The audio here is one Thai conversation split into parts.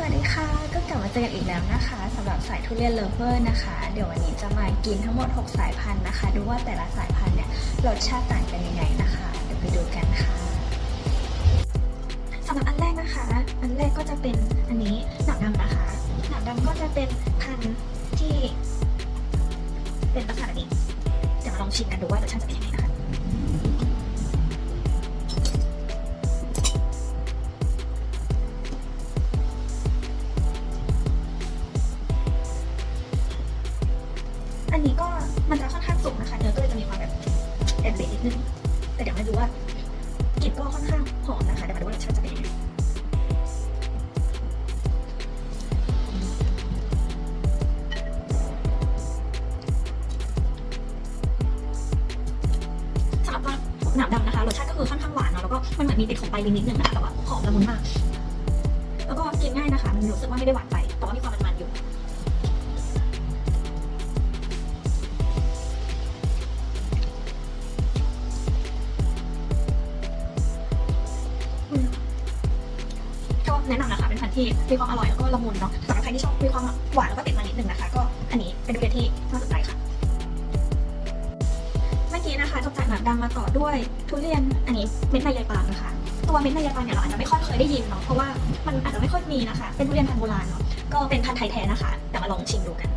สวัสดีค่ะ ก็กลับมาเจอกันอีกแล้วนะคะสำหรับสายทุเรียนเลเวอร์นะคะ เดี๋ยววันนี้จะมากินทั้งหมด 6 สายพันธุ์นะคะ ดูว่าแต่ละสายพันธุ์เนี่ยรสชาติต่างกันยังไงนะคะ เดี๋ยวไปดูกันค่ะสำหรับอันแรกนะคะ อันแรกก็จะเป็นอันนี้หนักดำนะคะหนักดำก็จะเป็นพันธุ์ที่เป็นลักษณะนี้เดี๋ยวมาลองชิมกันดูว่ารสชาติจะเป็นยังไง อันนี้ก็มันจะค่อนข้างสุกนะคะ เนื้อก็เลยจะมีความแบบแอนเละนิดนึง แต่เดี๋ยวมาดูว่ากลิ่นก็ค่อนข้างหอมนะคะเดี๋ยวมาดูว่ารสชาติจะเป็นยังไงสำหรับว่าหนามดำนะคะรสชาติก็คือค่อนข้างหวานเนาะแล้วก็มันเหมือนมีติดของไปนนิดนึงนะคะแต่ว่าหอมละมุนมาก แล้วก็กินง่ายนะคะ มันรู้สึกว่าไม่ได้หวานไปแต่ว่ามีความมัน แนะนำนะคะเป็นพันธุ์ที่มีความอร่อยแล้วก็ละมุนเนาะสำหรับใครที่ชอบมีความหวานแล้วก็ติดมันนิดนึงนะคะ ก็อันนี้เป็นทุเรียนที่น่าสนใจค่ะเมื่อกี้นะคะจบจากหนังดำมาต่อด้วยทุเรียนอันนี้เม็ดในยายปางนะคะตัวเม็ดในยายปางเนี่ยเราอาจจะไม่ค่อยเคยได้ยินเนาะเพราะว่ามันอาจจะไม่ค่อยมีนะคะ เป็นทุเรียนพันธุ์โบราณเนาะก็เป็นพันธุ์ไทยแท้นะคะ แต่มาลองชิมดูกัน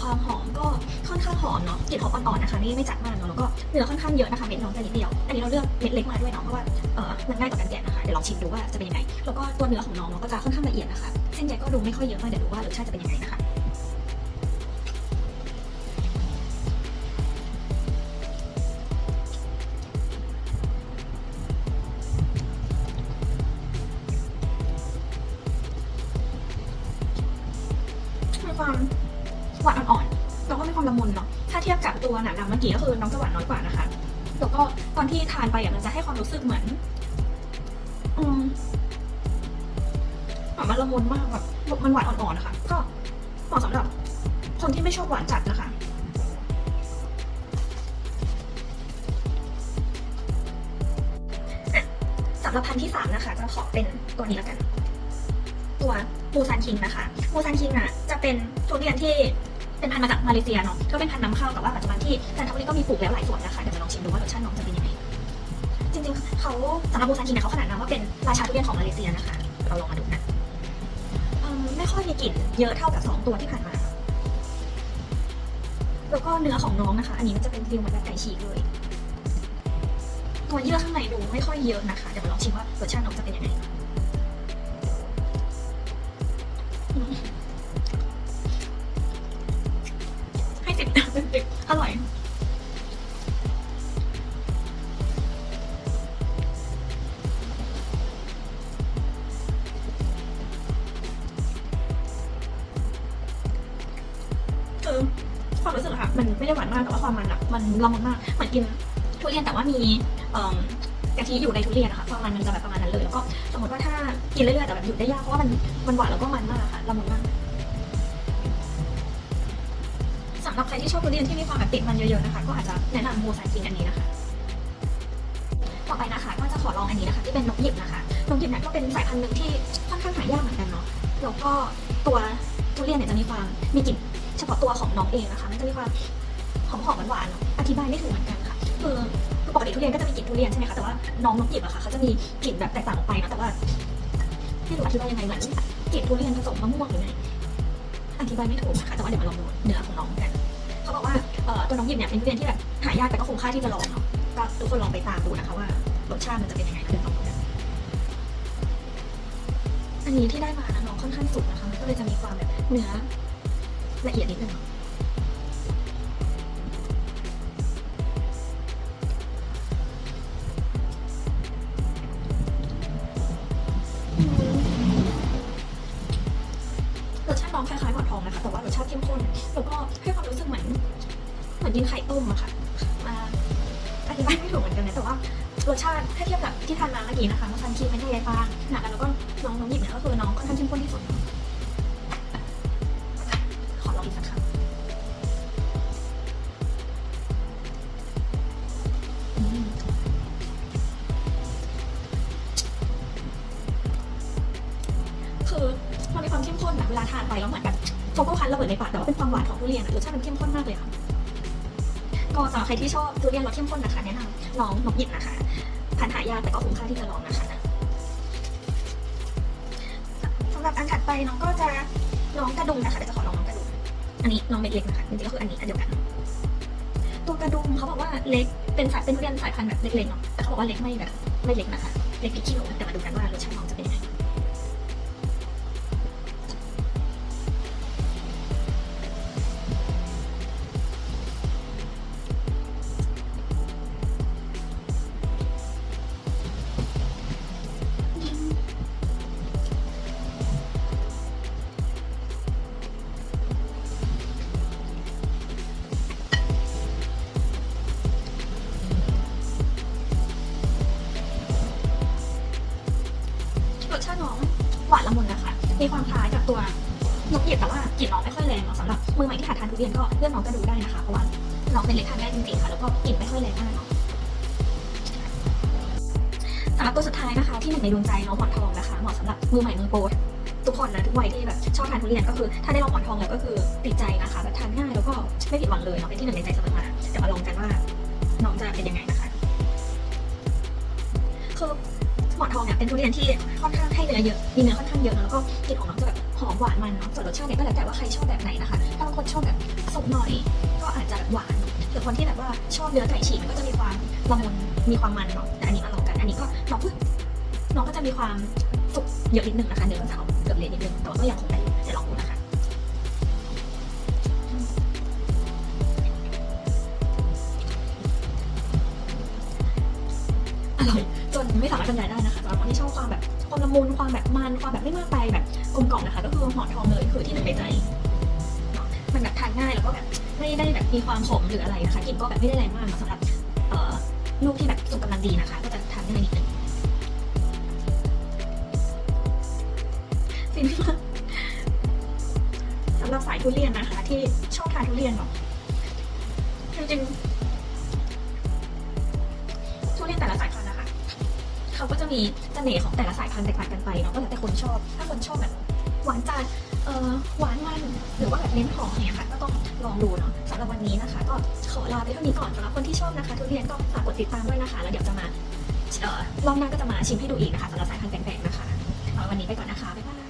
ความหอมก็ค่อนข้างหอมเนาะกลิ่นหอมอ่อนๆนะคะนี่ไม่จัดมากเนาะแล้วก็เนื้อค่อนข้างเยอะนะคะเม็ดน้องจะนิดเดียว อันนี้เราเลือกเม็ดเล็กมาด้วยเนาะเพราะว่าเออมันง่ายต่อการแกะนะคะเดี๋ยวลองชิมดูว่าจะเป็นยังไงแล้วก็ตัวเนื้อของน้องเนาะก็จะค่อนข้างละเอียดนะคะเส้นใยก็ดูไม่ค่อยเยอะมากเดี๋ยวดูว่ารสชาติจะเป็นยังไงนะคะความ ตัวหนังดำเมื่อกี้ก็คือน้องจะหวานน้อยกว่านะคะ แล้วก็ตอนที่ทานไปอะมันจะให้ความรู้สึกเหมือน อืมหวานมันละมุนมากแบบมันหวานอ่อนๆนะคะ ก็เหมาะสำหรับคนที่ไม่ชอบหวานจัดนะคะสำหรับพันธุ์ที่สามนะคะจะขอเป็นตัวนี้แล้วกัน ตัวมูซานคิงนะคะมูซานคิงอะ จะเป็นทุเรียนที่ เป็นพันธุ์มาจากมาเลเซียเนาะก็เป็นพันธุ์นำเข้าแต่ว่าปัจจุบันที่จันทบุรีก็มีปลูกแล้วหลายสวนนะคะเดี๋ยวมาลองชิมดูว่ารสชาติน้องจะเป็นยังไงจริงๆเขาสำหรับมูซานคิงเนี่ยเขาขนาดนามว่าเป็นราชาทุเรียนของมาเลเซียนะคะเราลองมาดูนะเอิ่มไม่ค่อยมีกลิ่นเยอะเท่ากับสองตัวที่ผ่านมาแล้วก็เนื้อของน้องนะคะ อันนี้มันจะเป็นฟิลเหมือนแบบไก่ฉีกเลย ตัวเยื่อข้างในดูไม่ค่อยเยอะนะคะ เดี๋ยวมาลองชิมว่ารสชาติน้องจะเป็นยังไง อร่อย คือความรู้สึกอะค่ะ มันไม่ได้หวานมากแต่ว่าความมันอะมันละมุนมากเหมือนกินทุเรียนแต่ว่ามีเอิ่มกะทิอยู่ในทุเรียนนะคะความมันมันจะแบบประมาณนั้นเลย แล้วก็สมมติว่าถ้ากินเรื่อยๆแต่แบบหยุดได้ยากเพราะว่ามันมันหวานแล้วก็มันมากค่ะละมุนมาก หรับใครที่ชอบทุเรียนที่มีความแบบติดมันเยอะๆนะคะ ก็อาจจะแนะนำโมซานคิงอันนี้นะคะ ต่อไปนะคะ ก็จะขอลองอันนี้นะคะ ที่เป็นนกหยิบนะคะนกหยิบเนี่ยก็เป็นสายพันธุ์หนึ่งที่ค่อนข้างหายากเหมือนกันเนาะแล้วก็ตัวทุเรียนเนี่ยจะมีความมีกลิ่นเฉพาะตัวของน้องเองนะคะ มันจะมีความหอมๆหวานๆอธิบายไม่ถูกเหมือนกันค่ะคือคือปกติทุเรียนก็จะมีกลิ่นทุเรียนใช่ไหมคะแต่ว่าน้องนกหยิบอะค่ะเขาจะมีกลิ่นแบบแตกต่างออกไปนะแต่ว่าไม่รู้อธิบายยังไงเหมือนกลิ่นทุเรียนผสมมะม่วงหรือไงอธิบายไม่ถูกนะคะแต่ว่าเดี๋ยวมาลองดูเนื้อของน้องกัน เขาบอกว่าตัวน้องหยิบเนี่ยเป็นทุเรียนที่แบบหายากแต่ก็คุ้มค่าที่จะลองเนาะก็ทุกคนลองไปตามดูนะคะว่ารสชาติมันจะเป็นยังไงนะเดี๋ยวลองดูกันอันนี้ที่ได้มานะน้องค่อนข้างสุกนะคะก็เลยจะมีความแบบเนื้อละเอียดนิดนึง เข้มข้นแล้วก็ให้ความรู้สึกเหมือนเหมือนกินไข่ต้มอะค่ะอาอธิบายไม่ถูกเหมือนกันนะแต่ว่ารสชาติถ้าเทียบกับที่ทานมาเมื่อกี้นะคะมาซันคีเป็นไทยฟางหนักกันแล้วก็น้องน้องหยิบเนี่ยก็คือน้องค่อนข้างเข้มข้นที่สุดขอลองอีกสักครั้งคือมันมีความเข้มข้นแบบเวลาทานไปแล้วเหมือนแบบ โกโก้คันระเบิดในปากแต่ว่าเป็นความหวานของทุเรียนรสชาติมันเข้มข้นมากเลยค่ะก็สำหรับใครที่ชอบทุเรียนรสเข้มข้นนะคะแนะนำลองนกหยิบนะคะพันหายากแต่ก็คุ้มค่าที่จะลองนะคะสำหรับอันถัดไปน้องก็จะน้องกระดุมนะคะเดี๋ยวจะขอลองน้องกระดุมอันนี้น้องเม็ดเล็กนะคะจริงๆก็คืออันนี้อันเดียวกันตัวกระดุมเขาบอกว่าเล็กเป็นสายเป็นทุเรียนสายพันธุ์แบบเล็กๆเนาะแต่เขาบอกว่าเล็กไม่แบบไม่เล็กนะคะเล็กพริกขี้หนูแต่มาดูกันว่ารสชาติน้องจะ คะมีความคล้ายกับตัวนกเหยียบแต่ว่ากลิ่นน้องไม่ค่อยแรงเนาะสำหรับมือใหม่ที่หัดทานทุเรียนก็เลือกน้องกระดูได้นะคะเพราะว่าน้องเป็นเล็กทานได้จริงๆค่ะแล้วก็กลิ่นไม่ค่อยแรงมากสำหรับตัวสุดท้ายนะคะที่หนึ่งในดวงใจน้องหมอนทองนะคะเหมาะสำหรับมือใหม่มือโปรทุกคนนะทุกวัยที่แบบชอบทานทุเรียนก็คือถ้าได้ลองหมอนทองแล้วก็คือติดใจนะคะแบบทานง่ายแล้วก็ไม่ผิดหวังเลยเนาะเป็นที่หนึ่งในใจเสมอมาเดี๋ยวมาลองกันว่าน้องจะเป็นยังไงนะคะคือ หมอนทองเนี่ยเป็นทุเรียนที่ค่อนข้างให้เนื้อเยอะ มีเนื้อค่อนข้างเยอะเนอะแล้วก็กลิ่นของน้องจะแบบหอมหวานมันเนาะส่วนรสชาติเนี่ยก็แล้วแต่ว่าใครชอบแบบไหนนะคะ ถ้าบางคนชอบแบบสุกหน่อยก็อาจจะหวานหรือคนที่แบบว่าชอบเนื้อไก่ฉีกมันก็จะมีความละมุน มีความมันเนาะ แต่อันนี้มาลองกัน อันนี้ก็น้องพึ่งน้องก็จะมีความสุกเยอะนิดนึงนะคะ เนื้อก็จะเอาเกือบเละนิดนึงแต่ว่าก็ยังคงได้อยู่ลองดูนะคะอร่อยจนไม่สามารถบรรยายได้นะ ที่ชอบความแบบความละมุนความแบบมันความแบบไม่มากไปแบบกลมกล่อมนะคะ ก็คือหมอนทองเลยคือที่หนึ่งในใจมันแบบทานง่ายแล้วก็แบบไม่ได้แบบมีความขมหรืออะไรนะคะกลิ่นก็แบบไม่ได้แรงมากสำหรับลูกที่แบบสุกกำลังดีนะคะ ก็จะทานง่ายนิดนึงฟินมากสำหรับสายทุเรียนนะคะ ที่ชอบทานทุเรียนเนาะจริงๆทุเรียนแต่ละสาย เขาก็จะมีเสน่ห์ของแต่ละสายพันธุ์แตกต่างกันไปเนาะก็แล้วแต่คนชอบ ถ้าคนชอบแบบหวานจัดเอ่อหวานมันหรือว่าแบบเน้นหอมเนี่ยค่ะก็ต้องลองดูเนาะสำหรับวันนี้นะคะ ก็ขอลาไปเท่านี้ก่อนสำหรับคนที่ชอบนะคะทุเรียนก็ฝากกดติดตามด้วยนะคะ แล้วเดี๋ยวจะมาเอ่อรอบหน้าก็จะมาชิมให้ดูอีกนะคะสำหรับสายพันธุ์แปลกๆนะคะเอาวันนี้ไปก่อนนะคะบ๊ายบาย